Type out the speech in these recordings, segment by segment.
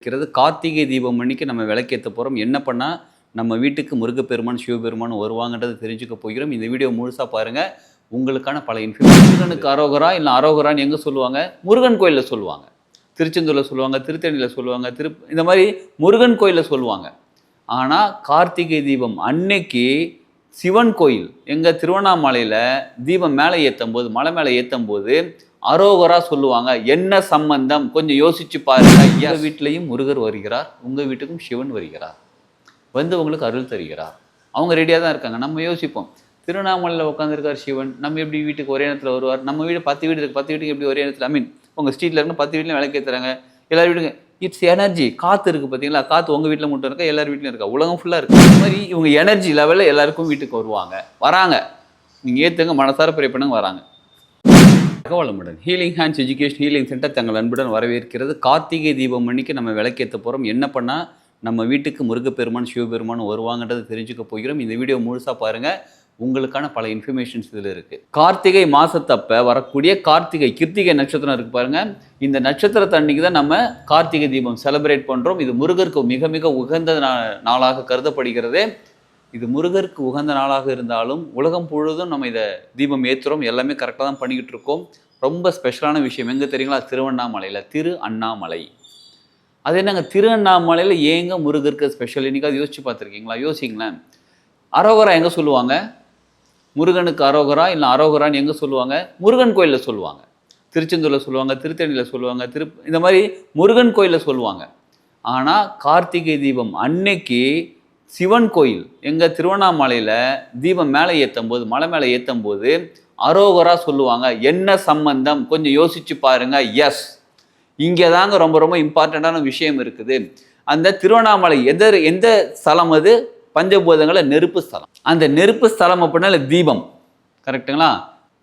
இருக்கிறது கார்த்திகை தீபம் அன்னைக்கு நம்ம விளக்கேற்ற போகிறோம் என்ன பண்ணால் நம்ம வீட்டுக்கு முருகப்பெருமான் சிவபெருமான் வருவாங்கன்றது தெரிஞ்சுக்க போகிறோம். இந்த வீடியோ முழுசாக பாருங்கள் உங்களுக்கான பல இன்ஃபர்மேஷன் முருகனுக்கு அரோகரா இல்லை அரோகரான்னு எங்கே சொல்லுவாங்க? முருகன் கோயிலில் சொல்லுவாங்க. திருச்செந்தூரில் சொல்லுவாங்க திருத்தணியில் சொல்லுவாங்க திரு இந்த மாதிரி முருகன் கோயிலில் சொல்லுவாங்க. ஆனால் கார்த்திகை தீபம் அன்னைக்கு சிவன் கோயில். எங்கள் திருவண்ணாமலையில் தீபம் மேலே ஏற்றும் போது மலை மேலே ஏற்றும் போது அரோகரா சொல்லுவாங்க. என்ன சம்பந்தம்? கொஞ்சம் யோசிச்சு பாருங்க. ஐயா வீட்லேயும் முருகர் வருகிறார். உங்கள் வீட்டுக்கும் சிவன் வருகிறார். வந்து உங்களுக்கு அருள் தருகிறார். அவங்க ரெடியாக தான் இருக்காங்க. நம்ம யோசிப்போம். திருவண்ணாமலையில் உட்காந்துருக்கார் சிவன். நம்ம எப்படி வீட்டுக்கு ஒரே நேரத்தில் வருவார்? நம்ம வீடு பத்து வீடு இருக்கு. பத்து வீட்டுக்கு எப்படி ஒரே நேரத்தில்? ஐ மீன் உங்கள் ஸ்ட்ரீட்டில் இருந்து பத்து வீட்லையும் விளக்கேற்றுறாங்க எல்லார் வீட்டுக்கு இட்ஸ் எனர்ஜி காற்று இருக்குது பார்த்தீங்களா காற்று உங்கள் வீட்டில் மட்டும் இருக்கா? எல்லார் வீட்லையும் இருக்கா? உலகம் ஃபுல்லாக இருக்குது இந்த மாதிரி இவங்க எனர்ஜி லெவலில் எல்லாருக்கும் வீட்டுக்கு வருவாங்க. வராங்க. நீங்கள் ஏற்றுங்க மனசார ப்ரே பண்ணுங்க. வராங்க. தகவலமுடன் healing hands education healing centre தங்கள் அன்புடன் வரவேற்கிறது. கார்த்திகை தீபம் அன்னைக்கு நம்ம விளக்கேற்ற போகிறோம் என்ன பண்ணால் நம்ம வீட்டுக்கு முருகப்பெருமான் சிவபெருமான் வருவாங்கன்றது தெரிஞ்சுக்க போகிறோம். இந்த வீடியோ முழுசாக பாருங்கள் உங்களுக்கான பல இன்ஃபர்மேஷன்ஸ் இதில் இருக்குது கார்த்திகை மாதத்தப்ப வரக்கூடிய கார்த்திகை கிருத்திகை நட்சத்திரம் இருக்குது பாருங்கள் இந்த நட்சத்திரத்தை தண்ணிக்கு தான் நம்ம கார்த்திகை தீபம் செலிப்ரேட் பண்ணுறோம் இது முருகருக்கு மிக மிக உகந்த நா- நாளாக கருதப்படுகிறது. இது முருகருக்கு உகந்த நாளாக இருந்தாலும் உலகம் முழுவதும் நம்ம இதை தீபம் ஏற்றுறோம் எல்லாமே கரெக்டாக தான் பண்ணிக்கிட்டு இருக்கோம். ரொம்ப ஸ்பெஷலான விஷயம். எங்கே தெரியுங்களா? திருவண்ணாமலையில் திரு அண்ணாமலை. அது என்னங்க? திரு அண்ணாமலையில் ஏங்க முருகருக்கு ஸ்பெஷல் இன்னைக்கு அது யோசிச்சு பார்த்துருக்கீங்களா? யோசிங்களேன் அரோகரா எங்கே சொல்லுவாங்க? முருகனுக்கு அரோகரா இல்லை அரோகரான்னு எங்கே சொல்லுவாங்க? முருகன் கோயிலில் சொல்லுவாங்க. திருச்செந்தூரில் சொல்லுவாங்க திருத்தணியில் சொல்லுவாங்க திரு இந்த மாதிரி முருகன் கோயிலில் சொல்லுவாங்க. ஆனால் கார்த்திகை தீபம் அன்னைக்கு சிவன் கோயில். எங்கள் திருவண்ணாமலையில் தீபம் மேலே ஏற்றும் போது மலை மேலே ஏற்றும் போது அரோகரா சொல்லுவாங்க. என்ன சம்பந்தம்? கொஞ்சம் யோசிச்சு பாருங்க. எஸ் இங்கே தாங்க ரொம்ப ரொம்ப இம்பார்ட்டண்ட்டான விஷயம் இருக்குது. அந்த திருவண்ணாமலை எந்த எந்த ஸ்தலம் அது? பஞ்சபூதங்களில் நெருப்பு ஸ்தலம். அந்த நெருப்பு ஸ்தலம் அப்படின்னா தீபம். கரெக்டுங்களா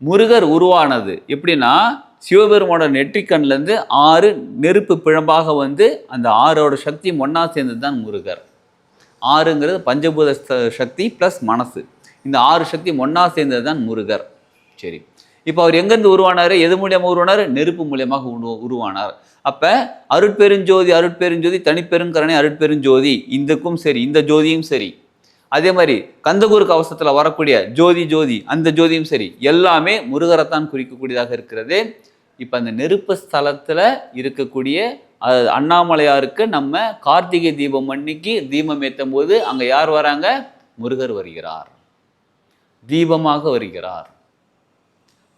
முருகர் உருவானது. எப்படின்னா சிவபெருமானோட நெற்றிக்கண்லேருந்து ஆறு நெருப்பு பிழம்பாக வந்து அந்த ஆறோட சக்தி ஒன்றா சேர்ந்தது தான் முருகர். ஆறுங்கிறது பஞ்சபூத சக்தி ப்ளஸ் மனசு. இந்த ஆறு சக்தி ஒன்றா சேர்ந்தது தான் முருகர். சரி. இப்போ அவர் எங்கேருந்து உருவானார்? எது மூலியமாக உருவானார்? நெருப்பு மூலியமாக உரு- உருவானார். அப்போ அருட்பெருஞ்சோதி அருட்பெருஞ்சோதி தனிப்பெருங்கரணை அருட்பெருஞ்சோதி இந்தக்கும் சரி இந்த ஜோதியும் சரி. அதே மாதிரி கந்தகுரு கவசத்தில் வரக்கூடிய ஜோதி ஜோதி அந்த ஜோதியும் சரி எல்லாமே முருகரைத்தான் குறிக்கக்கூடியதாக இருக்கிறது. இப்போ அந்த நெருப்பு ஸ்தலத்தில் இருக்கக்கூடிய அண்ணாமலையாருக்கு நம்ம கார்த்திகை தீபம் அன்னைக்கு தீபம் ஏற்றும் போது அங்கே யார் வராங்க? முருகர் வருகிறார். தீபமாக வருகிறார்.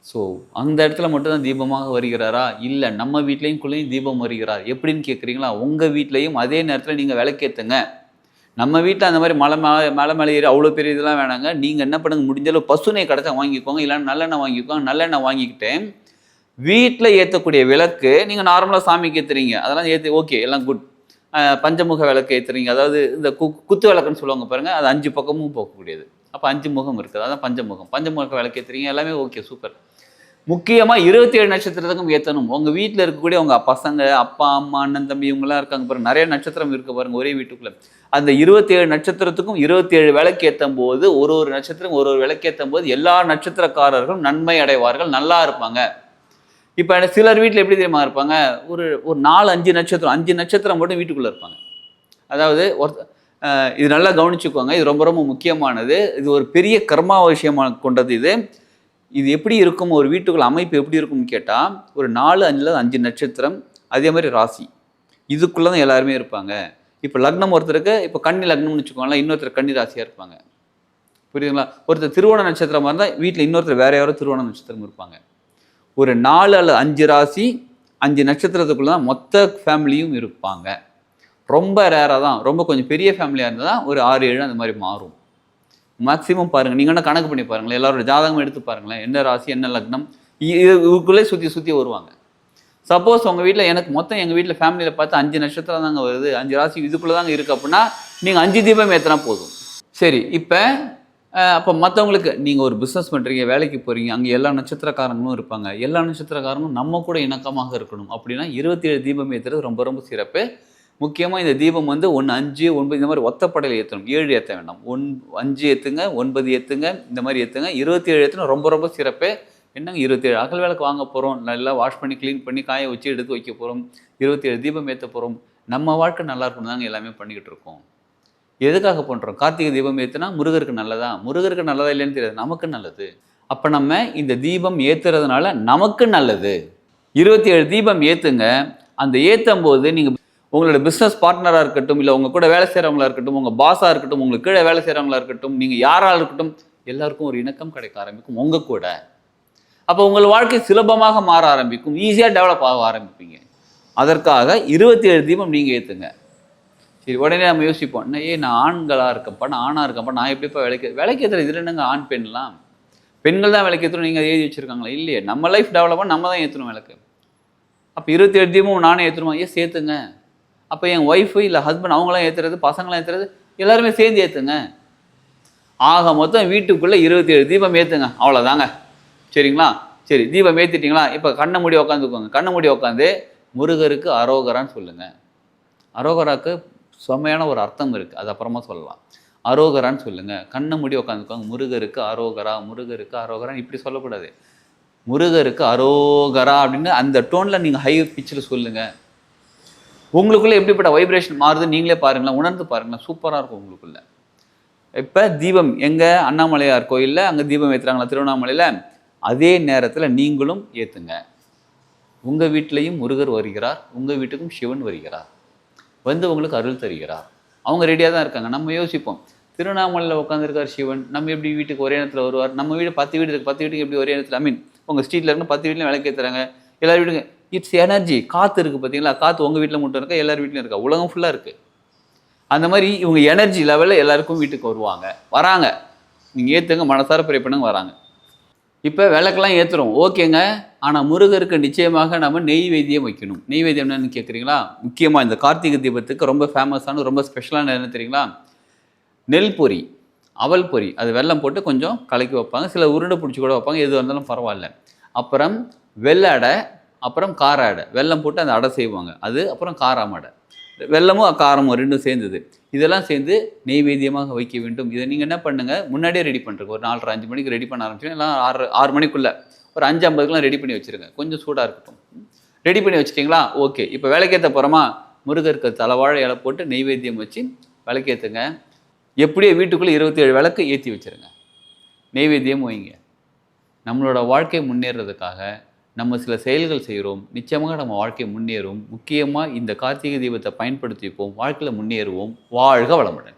ஸோ அந்த இடத்துல மட்டும்தான் தீபமாக வருகிறாரா? இல்லை நம்ம வீட்லேயும் குள்ளேயும் தீபம் வருகிறார். எப்படின்னு கேட்குறீங்களா உங்கள் வீட்லேயும் அதே நேரத்தில் நீங்கள் விளக்கேற்றுங்க நம்ம வீட்டில் அந்த மாதிரி மலை மேலே மலை மேலே ஏறி அவ்வளோ பெரிய இதெல்லாம் வேணாங்க. நீங்கள் என்ன பண்ணுங்க? முடிஞ்சளவு பசுனை கிடச்சா வாங்கிக்கோங்க. இல்லைன்னா நல்லெண்ணெய் வாங்கிக்கோங்க. நல்லெண்ணெய் வாங்கிக்கிட்டு வீட்டில் ஏற்றக்கூடிய விளக்கு நீங்கள் நார்மலாக சாமிக்கு ஏற்றுறீங்க அதெல்லாம் ஏற்றி ஓகே எல்லாம் குட் பஞ்சமுக விளக்கு ஏற்றுறீங்க அதாவது இந்த கு குத்து விளக்குன்னு சொல்லுவாங்க பாருங்கள் அது அஞ்சு பக்கமும் போகக்கூடியது. அப்போ அஞ்சு முகம் இருக்குது. அதான் பஞ்சமுகம். பஞ்சமுக விளக்கு ஏற்றுறீங்க எல்லாமே ஓகே சூப்பர் முக்கியமாக இருபத்தி ஏழு நட்சத்திரத்துக்கும் ஏற்றணும் உங்கள் வீட்டில் இருக்கக்கூடிய உங்கள் பசங்க அப்பா அம்மா அண்ணன் தம்பி இவங்கெல்லாம் இருக்காங்க பாருங்க. நிறைய நட்சத்திரம் இருக்க பாருங்க ஒரே வீட்டுக்குள்ளே. அந்த இருபத்தி ஏழு நட்சத்திரத்துக்கும் இருபத்தி ஏழு விளக்கேற்றும் போது ஒரு ஒரு நட்சத்திரம் ஒரு ஒரு விளக்கேற்றும் போது எல்லா நட்சத்திரக்காரர்களும் நன்மை அடைவார்கள் நல்லா இருப்பாங்க. இப்போ சிலர் வீட்டில் எப்படி தெரியுமா இருப்பாங்க? ஒரு ஒரு நாலு அஞ்சு நட்சத்திரம் அஞ்சு நட்சத்திரம் மட்டும் வீட்டுக்குள்ளே இருப்பாங்க. அதாவது ஒரு இது நல்லா கவனிச்சுக்கோங்க இது ரொம்ப ரொம்ப முக்கியமானது. இது ஒரு பெரிய கர்மா விஷயமாக கொண்டது இது. இது எப்படி இருக்கும்? ஒரு வீட்டுக்குள்ள அமைப்பு எப்படி இருக்கும்னு கேட்டால் ஒரு நாலு அஞ்சில் அஞ்சு நட்சத்திரம் அதே மாதிரி ராசி. இதுக்குள்ளே தான் எல்லாருமே இருப்பாங்க. இப்போ லக்னம் ஒருத்தருக்கு இப்போ கன்னி லக்னம்னு வச்சுக்கோங்களேன் இன்னொருத்தர் கன்னி ராசியாக இருப்பாங்க. புரியுதுங்களா? ஒருத்தர் திருவோண நட்சத்திரமாக இருந்தால் வீட்டில் இன்னொருத்தர் வேற யாரோ திருவோண நட்சத்திரம் இருப்பாங்க. ஒரு நாலு அல்லது அஞ்சு ராசி அஞ்சு நட்சத்திரத்துக்குள்ளே தான் மொத்த ஃபேமிலியும் இருப்பாங்க. ரொம்ப ரேராக தான் ரொம்ப கொஞ்சம் பெரிய ஃபேமிலியாக இருந்தால் தான் ஒரு ஆறு ஏழு அந்த மாதிரி மாறும். மேக்ஸிமம் பாருங்கள் நீங்கள் என்ன கணக்கு பண்ணி பாருங்களேன். எல்லாரோட ஜாதகம் எடுத்து பாருங்களேன். என்ன ராசி என்ன லக்னம்? இதுக்குள்ளே சுற்றி சுற்றி வருவாங்க. சப்போஸ் உங்கள் வீட்டில் எனக்கு மொத்தம் எங்கள் வீட்டில் ஃபேமிலியில் பார்த்து அஞ்சு நட்சத்திரம் தாங்க வருது. அஞ்சு ராசி இதுக்குள்ளே தாங்க இருக்குது அப்படின்னா நீங்கள் அஞ்சு தீபம் ஏற்றினா போதும். சரி இப்போ அப்போ மற்றவங்களுக்கு நீங்கள் ஒரு பிஸ்னஸ் பண்ணுறீங்க வேலைக்கு போகிறீங்க அங்கே எல்லா நட்சத்திரக்காரங்களும் இருப்பாங்க. எல்லா நட்சத்திரக்காரங்களும் நம்ம கூட இணக்கமாக இருக்கணும். அப்படின்னா இருபத்தி ஏழு தீபம் ஏற்றுறது ரொம்ப ரொம்ப சிறப்பு. முக்கியமாக இந்த தீபம் வந்து ஒன்று அஞ்சு ஒன்பது இந்த மாதிரி ஒத்தப்படையில் ஏற்றணும் ஏழு ஏற்ற வேண்டாம். ஒன் அஞ்சு ஏற்றுங்க ஒன்பது ஏற்றுங்க இந்த மாதிரி ஏற்றுங்க இருபத்தி ஏழு ஏற்றணும் ரொம்ப ரொம்ப சிறப்பு. என்னங்க இருபத்தேழு? அகல் விளக்கு வாங்க போகிறோம் நல்லா வாஷ் பண்ணி க்ளீன் பண்ணி காய வச்சு எடுத்து வைக்க போகிறோம் இருபத்தேழு தீபம் ஏற்ற போகிறோம் நம்ம வாழ்க்கை நல்லா இருக்கணும் தாங்க எல்லாமே பண்ணிக்கிட்டு இருக்கோம். எதுக்காக பண்ணுறோம் கார்த்திகை தீபம் ஏற்றுனா முருகருக்கு நல்லதா? முருகருக்கு நல்லதா இல்லைன்னு தெரியாது. நமக்கு நல்லது. அப்போ நம்ம இந்த தீபம் ஏற்றுறதுனால நமக்கு நல்லது. இருபத்தி ஏழு தீபம் ஏற்றுங்க அந்த ஏற்றும் போது நீங்கள் உங்களோட பிஸ்னஸ் பார்ட்னராக இருக்கட்டும் இல்லை உங்கள் கூட வேலை செய்கிறவங்களா இருக்கட்டும் உங்கள் பாஸாக இருக்கட்டும் உங்களுக்கு கீழே வேலை செய்கிறவங்களா இருக்கட்டும் நீங்கள் யாராக இருக்கட்டும் எல்லாருக்கும் ஒரு இணக்கம் கிடைக்க ஆரம்பிக்கும் உங்கள் கூட. அப்போ உங்கள் வாழ்க்கை சுலபமாக மாற ஆரம்பிக்கும் ஈஸியாக டெவலப் ஆக ஆரம்பிப்பீங்க. அதற்காக இருபத்தி ஏழு தீபம் நீங்கள் ஏற்றுங்க சரி உடனே நம்ம யோசிப்போம் என்ன ஏ நான் ஆண்களாக இருக்கப்பா நான் ஆணாக இருக்கப்பா நான் எப்படிப்பா விளக்கு விளக்கேற்றுறது இது என்னங்க ஆண் பெண்லாம்? பெண்கள் தான் விளக்கேற்றணும் நீங்கள் எழுதி வச்சுருக்காங்களா? இல்லையே நம்ம லைஃப் டெவலப் நம்ம தான் ஏற்றணும் விளக்கு அப்போ இருபத்தி ஏழு தீபம் நானே ஏற்றணுமா ஏன் சேர்த்துங்க? அப்போ என் ஒய்ஃபு இல்லை ஹஸ்பண்ட் அவங்களாம் ஏற்றுறது பசங்களாம் ஏற்றுறது எல்லாருமே சேர்ந்து ஏற்றுங்க ஆக மொத்தம் வீட்டுக்குள்ளே இருபத்தி ஏழு தீபம் ஏற்றுங்க அவ்வளோதாங்க சரிங்களா? சரி தீபம் ஏற்றிட்டீங்களா இப்போ கண்ணை மூடி உட்காந்துக்கோங்க கண்ணை மூடி உட்காந்து முருகருக்கு அரோகரான்னு சொல்லுங்கள் அரோகராக்கு செம்மையான ஒரு அர்த்தம் இருக்குது அது அப்புறமா சொல்லலாம். அரோகரான்னு சொல்லுங்கள் கண்ணை மூடி உட்காந்துக்கோங்க முருகருக்கு அரோகரா முருகருக்கு அரோகரான்னு இப்படி சொல்லக்கூடாது. முருகருக்கு அரோகரா அப்படின்னு அந்த டோனில் நீங்கள் ஹை பிச்சில் சொல்லுங்கள் உங்களுக்குள்ளே எப்படிப்பட்ட வைப்ரேஷன் மாறுது நீங்களே பாருங்களேன் உணர்ந்து பாருங்களேன் சூப்பராக இருக்கும் உங்களுக்குள்ள. இப்போ தீபம் எங்கே? அண்ணாமலையார் கோயிலில் அங்கே தீபம் ஏற்றுறாங்களா திருவண்ணாமலையில்? அதே நேரத்தில் நீங்களும் ஏற்றுங்க உங்கள் வீட்டிலையும் முருகர் வருகிறார் உங்கள் வீட்டுக்கும் சிவன் வருகிறார். வந்து உங்களுக்கு அருள் தருகிறார். அவங்க ரெடியாக தான் இருக்காங்க. நம்ம யோசிப்போம். திருவண்ணாமலையில் உட்காந்துருக்கார் சிவன். நம்ம எப்படி வீட்டுக்கு ஒரே நேரத்தில் வருவார்? நம்ம வீடு பத்து வீடு இருக்குது பத்து வீட்டுக்கு எப்படி ஒரே நேரத்தில் ஐ மீன் உங்கள் ஸ்ட்ரீட்டில் இருந்து பத்து வீட்லையும் விளக்கு ஏற்றுறாங்க எல்லார் வீட்டுக்கு இட்ஸ் எனர்ஜி காற்று இருக்குது பார்த்தீங்களா காற்று உங்கள் வீட்டில் மட்டும் இருக்கா? எல்லார் வீட்லையும் இருக்கா? உலகம் ஃபுல்லாக இருக்குது அந்த மாதிரி இவங்க எனர்ஜி லெவலில் எல்லாருக்கும் வீட்டுக்கு வருவாங்க. வராங்க. நீங்கள் ஏற்றுங்க மனசார ப்ரே பண்ணுங்க வராங்க. இப்போ விளக்கெல்லாம் ஏற்றுறோம் ஓகேங்க. ஆனால் முருகருக்கு நிச்சயமாக நம்ம நெய்வேதியம் வைக்கணும். நெய்வேதியம் என்னன்னு கேட்குறீங்களா முக்கியமாக இந்த கார்த்திகை தீபத்துக்கு ரொம்ப ஃபேமஸான ரொம்ப ஸ்பெஷலான என்ன தெரியுங்களா? நெல் பொரி அவல் பொரி. அது வெள்ளம் போட்டு கொஞ்சம் கலக்கி வைப்பாங்க. சில உருண்டை பிடிச்சி கூட வைப்பாங்க. எது வந்தாலும் பரவாயில்ல. அப்புறம் வெள்ளை அடை அப்புறம் கார அடை. வெல்லம் போட்டு அந்த அடை செய்வாங்க. அது அப்புறம் காராம அடை. வெல்லமும் காரமும் ரெண்டும் சேர்ந்தது. இதெல்லாம் சேர்ந்து நெய்வேத்தியமாக வைக்க வேண்டும். இதை நீங்கள் என்ன பண்ணுங்கள் முன்னாடியே ரெடி பண்ணுறங்க ஒரு நாலரை அஞ்சு மணிக்கு ரெடி பண்ண ஆரம்பிச்சிங்கன்னா எல்லாம் ஆறு ஆறு மணிக்குள்ளே. ஒரு அஞ்சு ஐம்பதுக்குலாம் ரெடி பண்ணி வச்சுருங்க. கொஞ்சம் சூடாக இருக்கட்டும். ரெடி பண்ணி வச்சுட்டிங்களா? ஓகே இப்போ விளக்கேற்ற போகிறோமா முருகருக்கு தலைவாழை இலை போட்டு நெய்வேத்தியம் வச்சு விளக்கேற்றுங்க எப்படியோ வீட்டுக்குள்ளே இருபத்தி ஏழு விளக்கு ஏற்றி வச்சுருங்க. நெய்வேத்தியம் வைங்க. நம்மளோட வாழ்க்கை முன்னேறதுக்காக நம்ம சில செயல்கள் செய்கிறோம் நிச்சயமாக நம்ம வாழ்க்கை முன்னேறும். முக்கியமாக இந்த கார்த்திகை தீபத்தை பயன்படுத்திப்போம் வாழ்க்கையில் முன்னேறுவோம். வாழ்க வளமுடன்.